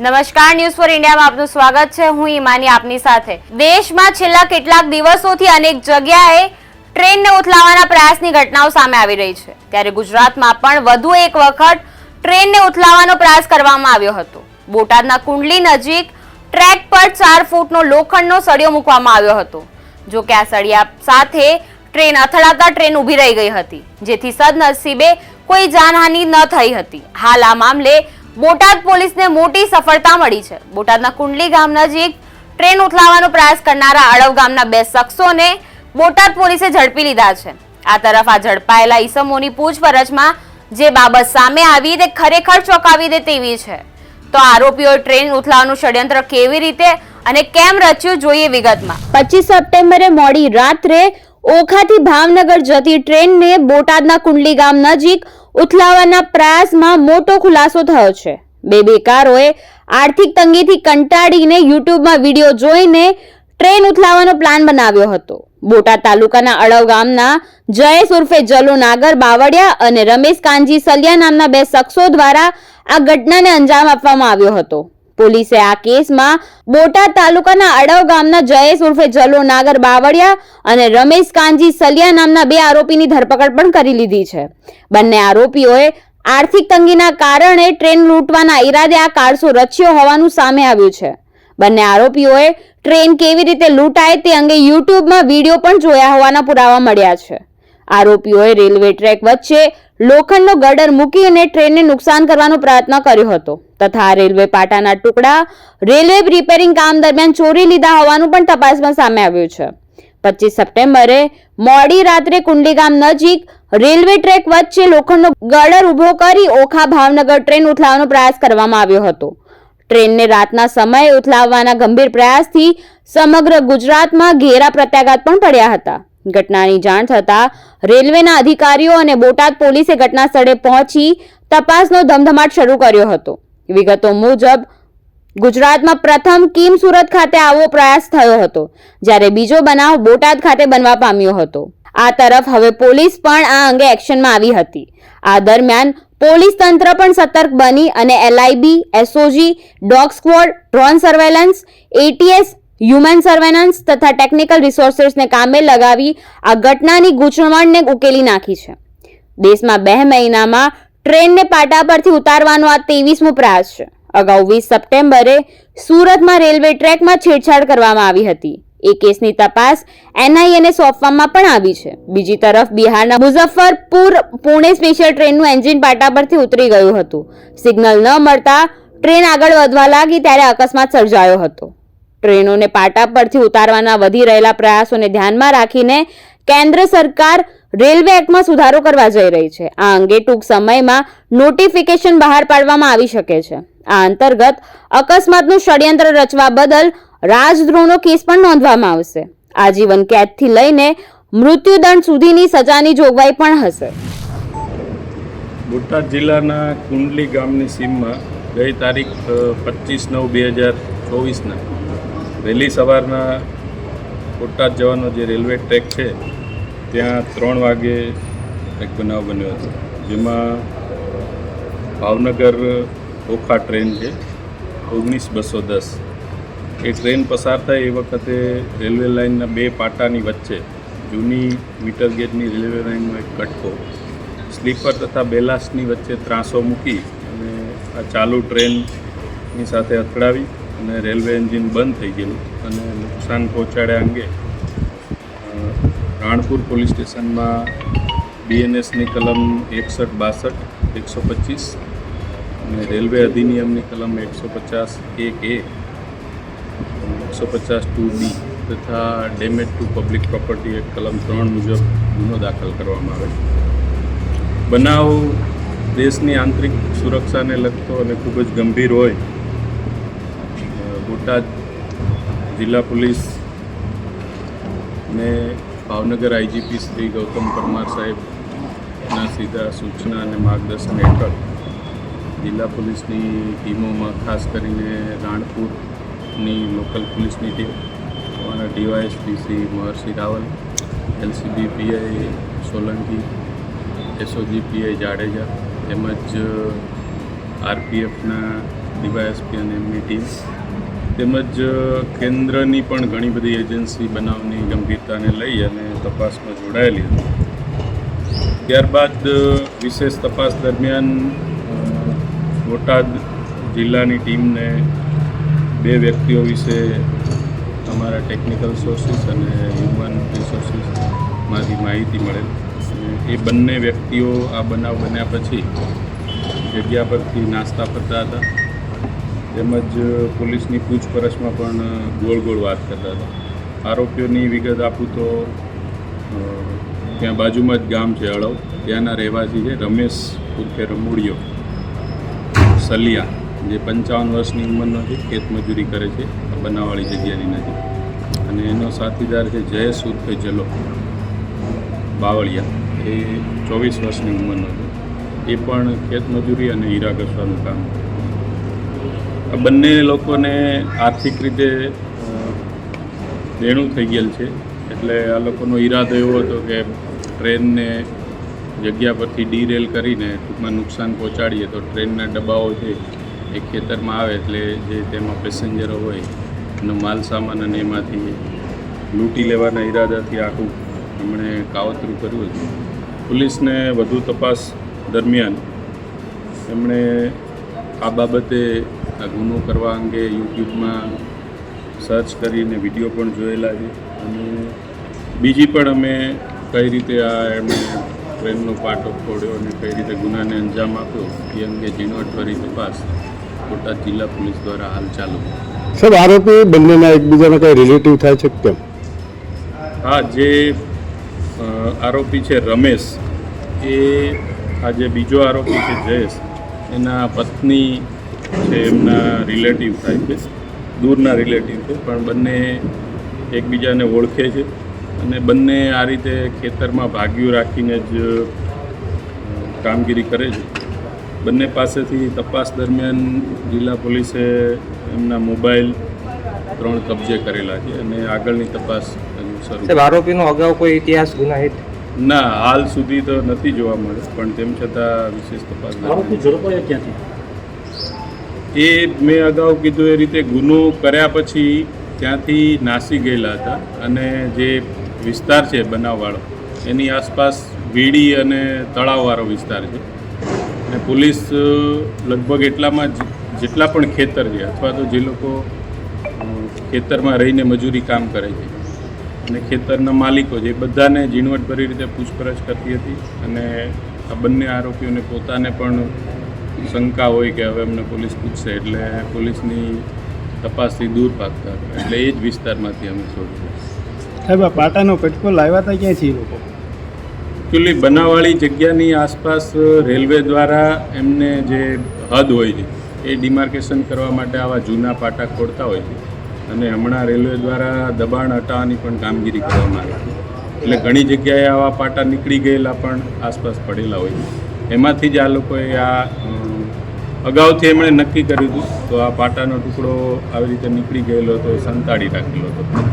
નમસ્કાર news for ઇન્ડિયામાં આપનું સ્વાગત છે. હું ઈમાની આપની સાથે. દેશમાં છેલ્લા કેટલાક દિવસોથી અનેક જગ્યાએ ટ્રેનને ઉથલાવવાના પ્રયાસની ઘટનાઓ સામે આવી રહી છે. ત્યારે ગુજરાતમાં પણ વધુ એક વખત ટ્રેનને ઉથલાવવાનો પ્રયાસ કરવામાં આવ્યો હતો. બોટાદના કુંડલી નજીક ટ્રેક પર ચાર ફૂટનો લોખંડનો સળિયો મૂકવામાં આવ્યો હતો. જો કે આ સળિયા સાથે ટ્રેન અથડાતા ટ્રેન ઊભી રહી ગઈ હતી, જેથી સદનસીબે કોઈ જાનહાનિ ન થઈ હતી. હાલ આ મામલે બોટાદ પોલીસને મોટી સફળતા મળી છે. બોટાદના કુંડલી ગામ નજીક ટ્રેન ઉથલાવવાનો પ્રયાસ કરનારા આળવ ગામના બે શખ્સોને બોટાદ પોલીસે ઝડપી લીધા છે. આ તરફ આ ઝડપાયેલા ઈસમોની પૂછપરછમાં જે બાબત સામે આવી તે ખરેખર ચોંકાવી દે તેવી છે. તો આરોપીઓએ ટ્રેન ઉથલાવવાનું ષડયંત્ર કેવી રીતે અને કેમ રચ્યું જોઈએ વિગતમાં. પચીસ સપ્ટેમ્બરે મોડી રાત્રે ઓખાથી ભાવનગર જતી ટ્રેનને બોટાદના કુંડલી ગામ નજીક ઉથલાવવાના પ્રયાસમાં મોટો ખુલાસો થયો છે. બે બેકારોએ આર્થિક તંગીથી કંટાળીને યુટ્યુબમાં વીડિયો જોઈને ટ્રેન ઉથલાવવાનો પ્લાન બનાવ્યો હતો. બોટાદ તાલુકાના અળવ ગામના જયેશ ઉર્ફે જલુ નાગર બાવળિયા અને રમેશ કાનજી સલિયા નામના બે શખ્સો દ્વારા આ ઘટનાને અંજામ આપવામાં આવ્યો હતો. પોલીસે આ કેસમાં બોટાદ તાલુકાના અડવ ગામના જયેશ ઉર્ફે જલો નાગર બાવળિયા અને રમેશ કાનજી સલિયા નામના બે આરોપીની ધરપકડ પણ કરી લીધી છે. બંને આરોપીઓએ આર્થિક તંગીના કારણે ટ્રેન લૂંટવાના ઈરાદે આ કારસો રચ્યો હોવાનું સામે આવ્યું છે. બંને આરોપીઓએ ટ્રેન કેવી રીતે લૂંટાય તે અંગે યુટ્યુબમાં વીડિયો પણ જોયા હોવાના પુરાવા મળ્યા છે. આરોપીઓએ રેલવે ટ્રેક વચ્ચે લોખંડનો ગડર મૂકી અને ટ્રેનને નુકસાન કરવાનો પ્રયત્ન કર્યો હતો. તથા રેલવે પાટાના ટુકડા રેલવે રિપેરિંગ કામ દરમિયાન ચોરી લીધા હોવાનું પણ તપાસમાં સામે આવ્યું છે. પચીસ સપ્ટેમ્બરે મોડી રાત્રે કુંડલી ગામ નજીક રેલવે ટ્રેક વચ્ચે લોખંડનો ગળર ઊભો કરી ઓખા ભાવનગર ટ્રેન ઉથલાવવાનો પ્રયાસ કરવામાં આવ્યો હતો. ટ્રેનને રાતના સમયે ઉથલાવવાના ગંભીર પ્રયાસથી સમગ્ર ગુજરાતમાં ઘેરા પ્રત્યાઘાત પણ પડ્યા હતા. ઘટનાની જાણ થતાં રેલવેના અધિકારીઓ અને બોટાદ પોલીસે ઘટના સ્થળે પહોંચી તપાસનો ધમધમાટ શરૂ કર્યો હતો. વિગતો મુજબ, ગુજરાતમાં પ્રથમ કિમ સુરત ખાતે આવો પ્રયાસ થયો હતો, જ્યારે બીજો બનાવ બોટાદ ખાતે બનવા પામ્યો હતો. આ તરફ હવે પોલીસ પણ આ અંગે એક્શનમાં આવી હતી. આ દરમિયાન પોલીસ તંત્ર પણ સતર્ક બની અને LIB, SOG, dog squad, drone surveillance, ATS, human surveillance તથા ટેકનિકલ રિસોર્સિસને કામે લગાવી આ ઘટનાની ગૂંચવણને ઉકેલી નાખી છે. દેશમાં બે મહિનામાં ટ્રેનને પાટા પરથી ઉતારવાનો આ ત્રેવીસમો પ્રયાસ છે. અગાઉ વીસ સપ્ટેમ્બરે સુરતમાં રેલવે ટ્રેકમાં છેડછાડ કરવામાં આવી હતી. એ કેસની તપાસ એનઆઈએને સોંપવામાં પણ આવી છે. બીજી તરફ બિહારના મુઝફ્ફરપુર પુણે સ્પેશિયલ ટ્રેનનું એન્જિન પાટા પરથી ઉતરી ગયું હતું. સિગ્નલ ન મળતા ટ્રેન આગળ વધવા લાગી ત્યારે અકસ્માત સર્જાયો હતો. ટ્રેનોને પાટા પરથી ઉતારવાના વધી રહેલા પ્રયાસોને ધ્યાનમાં રાખીને કેન્દ્ર સરકાર રેલવે એક્ટમાં સુધારો કરવા જઈ રહી છે. આ અંગે ટૂંક સમયમાં નોટિફિકેશન બહાર પાડવામાં આવી શકે છે. આ અંતર્ગત અકસ્માતનું ષડયંત્ર રચવા બદલ રાજદ્રોહનો કેસ પણ નોંધવામાં આવશે. આજીવન કેદથી લઈને મૃત્યુદંડ સુધીની સજાની જોગવાઈ પણ હશે. બોટાદ જિલ્લાના કુંડલી ગામની સીમમાં ગઈ તારીખ પચીસ નવ બે હજાર ચોવીસના વહેલી સવારના બોટાદ જવાનો જે રેલવે ટ્રેક છે ત્યાં ત્રણ વાગે એક બનાવ બન્યો હતો. જેમાં ભાવનગર ઓખા ટ્રેન છે, ઓગણીસ બસો દસ. એ ટ્રેન પસાર થાય એ વખતે રેલવે લાઇનના બે પાટાની વચ્ચે જૂની મીટર ગેજની રેલવે લાઇનનો એક કટકો, સ્લીપર તથા બેલાસની વચ્ચે ત્રાસો મૂકી અને આ ચાલુ ટ્રેનની સાથે અથડાવી અને રેલવે એન્જિન બંધ થઈ ગયેલું અને નુકસાન પહોંચાડ્યા અંગે રાણપુર પોલીસ સ્ટેશનમાં બીએનએસની કલમ એકસઠ બાસઠ, એકસો પચીસ અને રેલવે અધિનિયમની કલમ એકસો પચાસ એક એ, એકસો પચાસ ટુ બી તથા damage to public property act કલમ ત્રણ મુજબ ગુનો દાખલ કરવામાં આવે બનાવ દેશની આંતરિક સુરક્ષાને લગતો અને ખૂબ જ ગંભીર હોય બોટાદ જિલ્લા પોલીસ ને ભાવનગર આઈજીપી શ્રી ગૌતમ પરમાર સાહેબના સીધા સૂચના અને માર્ગદર્શન હેઠળ જિલ્લા પોલીસની ટીમોમાં ખાસ કરીને રાણપુરની લોકલ પોલીસની ટીમ, અમારા DYSP Shri Maharshi Raval, LCB PI Solanki, SOG PI Jadeja તેમજ આરપીએફના ડીવાયએસપી અને એમની ટીમ તેમજ કેન્દ્રની પણ ઘણી બધી એજન્સી બનાવની ગંભીરતાને લઈ અને તપાસમાં જોડાયેલી હતી. ત્યારબાદ વિશેષ તપાસ દરમિયાન બોટાદ જિલ્લાની ટીમને બે વ્યક્તિઓ વિશે અમારા ટેકનિકલ સોર્સિસ અને હ્યુમન રિસોર્સિસમાંથી માહિતી મળેલ. એ બંને વ્યક્તિઓ આ બનાવ બન્યા પછી જગ્યા પરથી નાસ્તા કરતા હતા. તેમજ પોલીસની પૂછપરછમાં પણ ગોળ ગોળ વાત કરતા હતા. આરોપીઓની વિગત આપું તો ત્યાં બાજુમાં જ ગામ છે અળવ ત્યાંના રહેવાસી છે રમેશ ઉર્ફે રમુડિયો. સલિયા, જે પંચાવન વર્ષની ઉંમરનો છે ખેતમજૂરી કરે છે બનાવવાળી જગ્યાની નજીક. અને એનો સાથીદાર છે જયેશ ઉર્ફે જલો. બાવળિયા. એ ચોવીસ વર્ષની ઉંમરનો છે. એ પણ ખેતમજૂરી અને હીરા ઘસવાનું કામ બંને લોકોને આર્થિક રીતે દેણું થઈ ગયેલ છે. એટલે આ લોકોનો ઈરાદો એવો હતો કે ટ્રેનને જગ્યા પરથી ડીરેલ કરીને ટૂંકમાં નુકસાન પહોંચાડીએ તો ટ્રેનના ડબ્બાઓ છે એ ખેતરમાં આવે એટલે જે તેમાં પેસેન્જરો હોય, એનો માલ સામાન અને એમાંથી લૂંટી લેવાના ઈરાદાથી આખું એમણે કાવતરું કર્યું હતું. પોલીસને વધુ તપાસ દરમિયાન એમણે આ બાબતે આ ગુનો કરવા અંગે યુટ્યુબમાં સર્ચ કરીને વીડિયો પણ જોયેલા છે. અને બીજી પણ અમે કઈ રીતે આ એમણે ટ્રેનનો પાટો ફોડ્યો અને કઈ રીતે ગુનાને અંજામ આપ્યો એ અંગે ઝીણવટભરી તપાસ બોટાદ જિલ્લા પોલીસ દ્વારા હાલ ચાલુ સર આરોપી બંનેના એકબીજાના કઈ રિલેટિવ થાય છે કેમ? હા જે આરોપી છે રમેશ એ આ જે બીજો આરોપી છે જયેશ. એના પત્ની છે એમના રિલેટિવ થાય છે દૂરના રિલેટિવ છે પણ બંને એકબીજાને ઓળખે છે અને બંને આ રીતે ખેતરમાં ભાગ્યું રાખીને જ કામગીરી કરે છે. બંને પાસેથી તપાસ દરમિયાન જિલ્લા પોલીસે એમના મોબાઈલ ત્રણ કબજે કરેલા છે અને આગળની તપાસ શરૂ આરોપીનો અગાઉ કોઈ ઇતિહાસ ગુનાહિત? ના હાલ સુધી તો નથી જોવા મળે પણ તેમ છતાં વિશેષ તપાસ આરોપી ઝડપાયો ક્યાંથી? એ મેં અગાઉ કીધું એ રીતે ગુનો કર્યા પછી ત્યાંથી નાસી ગયેલા હતા અને જે વિસ્તાર છે બનાવવાળો, એની આસપાસ વીડી અને તળાવવાળો વિસ્તાર છે. અને પોલીસ લગભગ એટલામાં જેટલા પણ ખેતર છે, અથવા તો જે લોકો ખેતરમાં રહીને મજૂરી કામ કરે છે, અને ખેતરના માલિકો છે, એ બધાને ઝીણવટભરી રીતે પૂછપરછ કરતી હતી અને આ બંને આરોપીઓને પોતાને પણ શંકા હોય કે હવે અમને પોલીસ પૂછશે એટલે પોલીસની તપાસથી દૂર ભાગતા હતા. એટલે એ જ વિસ્તારમાંથી અમે શોધ્યું સાહેબ આ પાટાનો કટકો લાવ્યા હતા ક્યાંથી લોકો? એકચ્યુઅલી બનાવવાળી જગ્યાની આસપાસ રેલવે દ્વારા એમને જે હદ હોય છે એ ડિમાર્કેશન કરવા માટે આવા જૂના પાટા ખોડતા હોય છે. અને હમણાં રેલવે દ્વારા દબાણ હટાવવાની પણ કામગીરી કરવામાં આવી છે. એટલે ઘણી જગ્યાએ આવા પાટા નીકળી ગયેલા પણ આસપાસ પડેલા હોય છે. એમાંથી જ આ લોકોએ આ અગાઉથી એમણે નક્કી કર્યું હતું તો આ પાટાનો ટુકડો આવી રીતે નીકળી ગયેલો હતો, એ સંતાડી રાખેલો હતો.